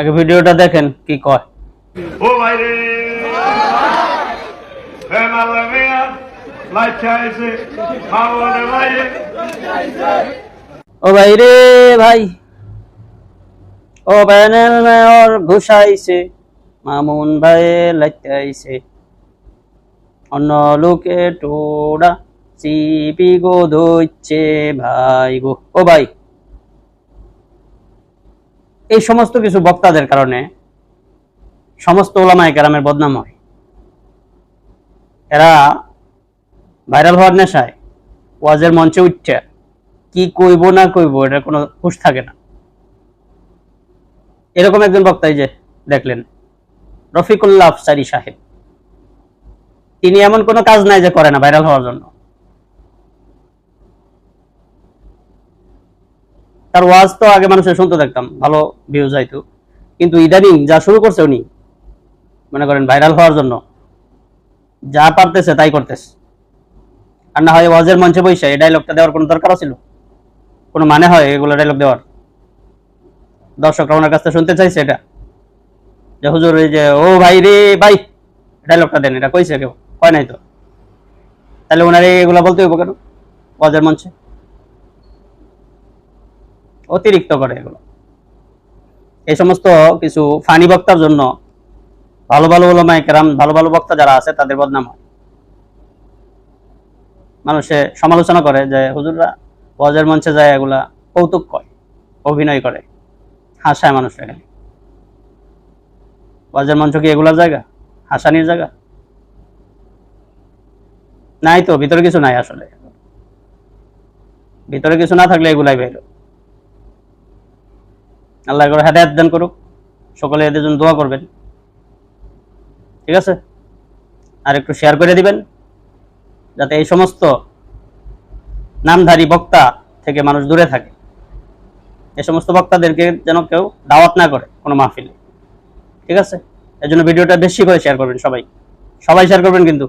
আগে ভিডিওটা দেখেন কি কয়। ও ভাই রে হে মাল্লা মিয়া লাইচা আইছে মাওনে ভাই ও ভাই রে ভাই। ও প্যানেল মেয়র ঘুষাইছে মামুন ভাই লাইতাইছে। অন্য লোকে টোড়া চিপি গো ধরছে ভাই গো। ও ভাই। এই সমস্ত কিছু বক্তাদের কারণে সমস্ত ওলামায় কেরামের বদনাম হয়। এরা ভাইরাল হওয়ার নেশায় ওয়াজের মঞ্চে উঠছে। কি কইব না কইব এটা কোনো হুশ থাকে না। এরকম একজন বক্তাই যে দেখলেন, রফিকুল্লাহ আফসারি সাহেব। তিনি এমন কোনো কাজ নাই যে করে না ভাইরাল হওয়ার জন্য। তার ওয়াজ তো আগে মানুষের শুনতে দেখতাম, ভালো ভিউজ আইতো। কিন্তু ইদানিং যা শুরু করছে উনি, মনে করেন ভাইরাল হওয়ার জন্য, যা পারতেছে তাই করতেছে। আর না হয় ওয়াজের মঞ্চে বসে এই ডায়লগটা দেওয়ার কোনো দরকার ছিল। কোনো মানে হয় এগুলো ডায়লগ দেওয়ার? দর্শকরা ওনার কাছ থেকে শুনতে চাইছে এটা। যে হুজুর এই যে, ও ভাই রে, ভাই! ডায়লগটা দেন, এটা কইছে কেউ, হয় নাই তো। তাহলে ওনার এগুলো বলতে হইব কেন? ওয়াজের মঞ্চে? অতিরিক্ত করে এগুলো। এই সমস্ত কিছু ফানি বক্তার জন্য ভালো ভালো ওলামায়ে কেরাম ভালো ভালো বক্তা যারা আছে, তাদের বদনাম হয়। মানুষে সমালোচনা করে যে, হুজুররা ওয়াজের মঞ্চে যায়, এগুলা কৌতুক কয়, অভিনয় করে। হাসায় মানুষরা খালি ওয়াজের মঞ্চ কি এগুলার জায়গা? হাসানির জায়গা? নাই তো, ভিতরে কিছু নাই আসলে। ভিতরে কিছু না থাকলে এগুলাই বের আল্লাহ করে হেদায়ত দান করুক। সকলে এদের জন্য দোয়া করবেন। ঠিক আছে? আর একটু শেয়ার করে দিবেন। যাতে এই সমস্ত নামধারী বক্তা থেকে মানুষ দূরে থাকে। এই সমস্ত বক্তাদেরকে যেন কেউ দাওয়াত না করে কোনো মাহফিলে। ঠিক আছে? এই জন্য ভিডিওটা বেশি করে শেয়ার করবেন সবাই। সবাই শেয়ার করবেন কিন্তু।